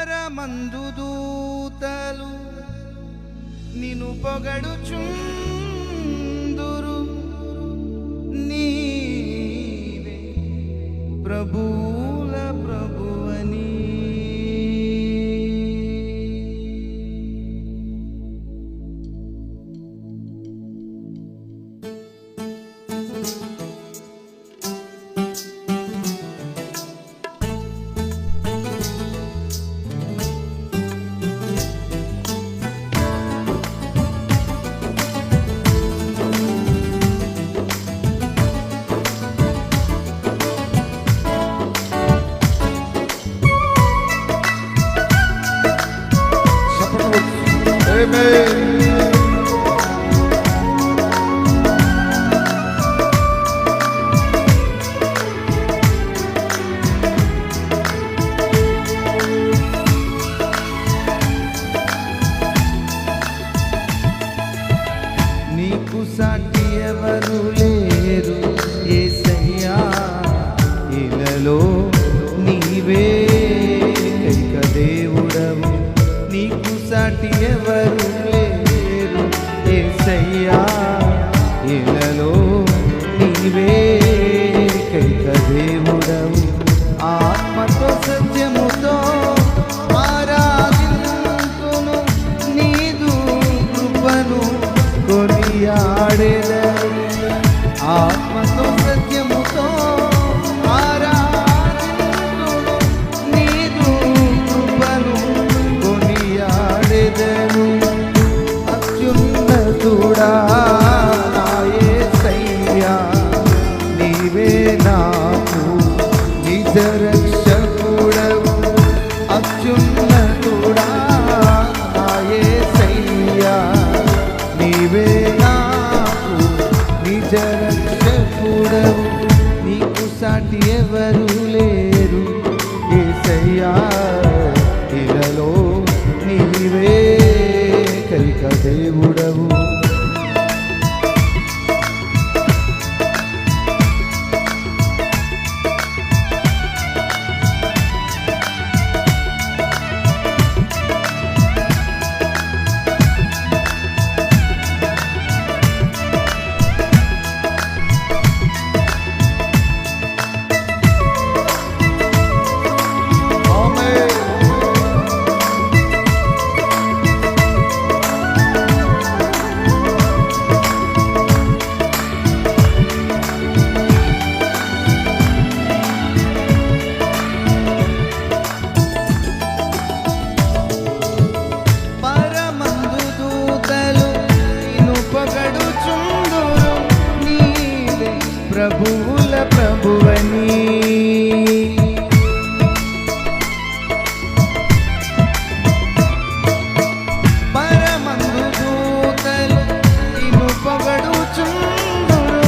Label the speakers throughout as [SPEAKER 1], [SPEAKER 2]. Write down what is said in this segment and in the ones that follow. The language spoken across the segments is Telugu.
[SPEAKER 1] పరమందు దూతలు నిను పొగడుచుందురు. నీవే ప్రభు Amen. கொடியாடில ஆத்மதோ seguro. కృపల ప్రభువని. పరమందు దూతలు నిన్ను పొగడుచుందురు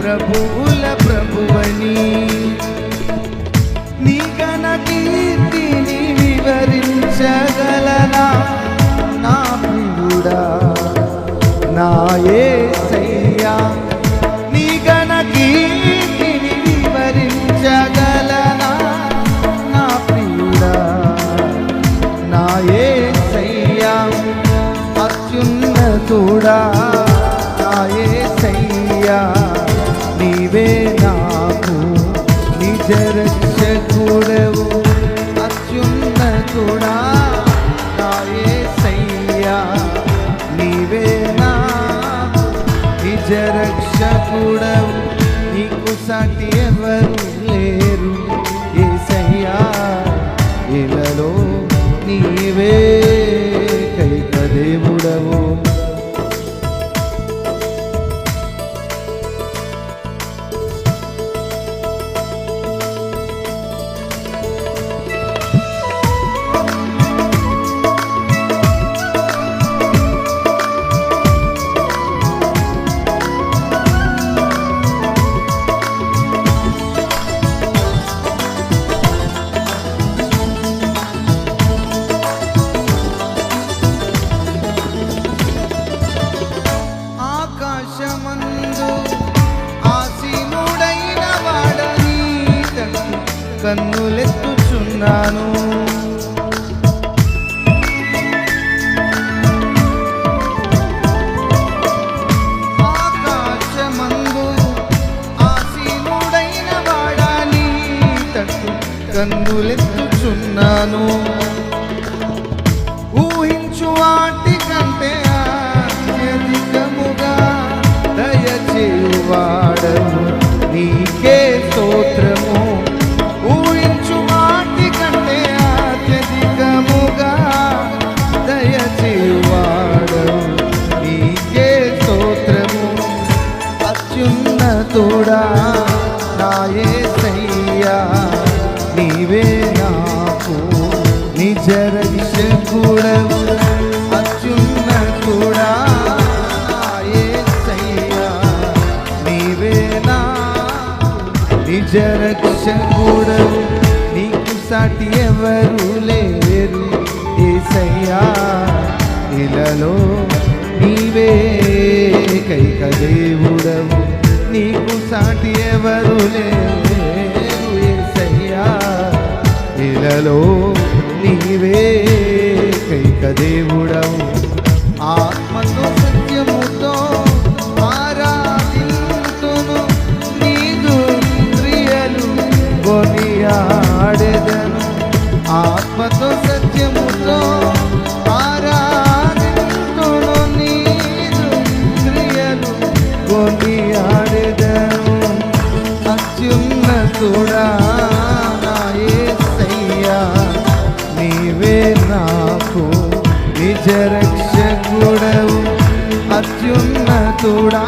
[SPEAKER 1] ప్రభువు నాయకుడా నాయే సయ్యా నీవే నాకు నిజ రక్షకుడవు అత్యున్నతుడా నాయే సయ్యా నీవే నా నిజ రక్షకుడవు. కన్నులెత్తుచున్నాను. కన్నులెత్తుచున్నాను. ఊహించు వాటి కంటే అధికముగా దయచేయువాడము నీకే స్తోత్ర. ఉన్నతుడా నాయే సయ్యా నీవే నాకు నిజ రక్షకుడవు అత్యున్నతుడా నాయసయ్యా నీవే నాకు నిజ రక్షకుడవు. నీకు సాటి ఎవరు లేరు ఏసయ్యా ఇలలో నీవే కైక దేవుడవు నీకు ఎవరు లేరు ఏసయ్యా ఇలలో నీవే కైక దేవుడవు. ఆ రాజ్యరక్షకుడవు అత్యున్నతుడా.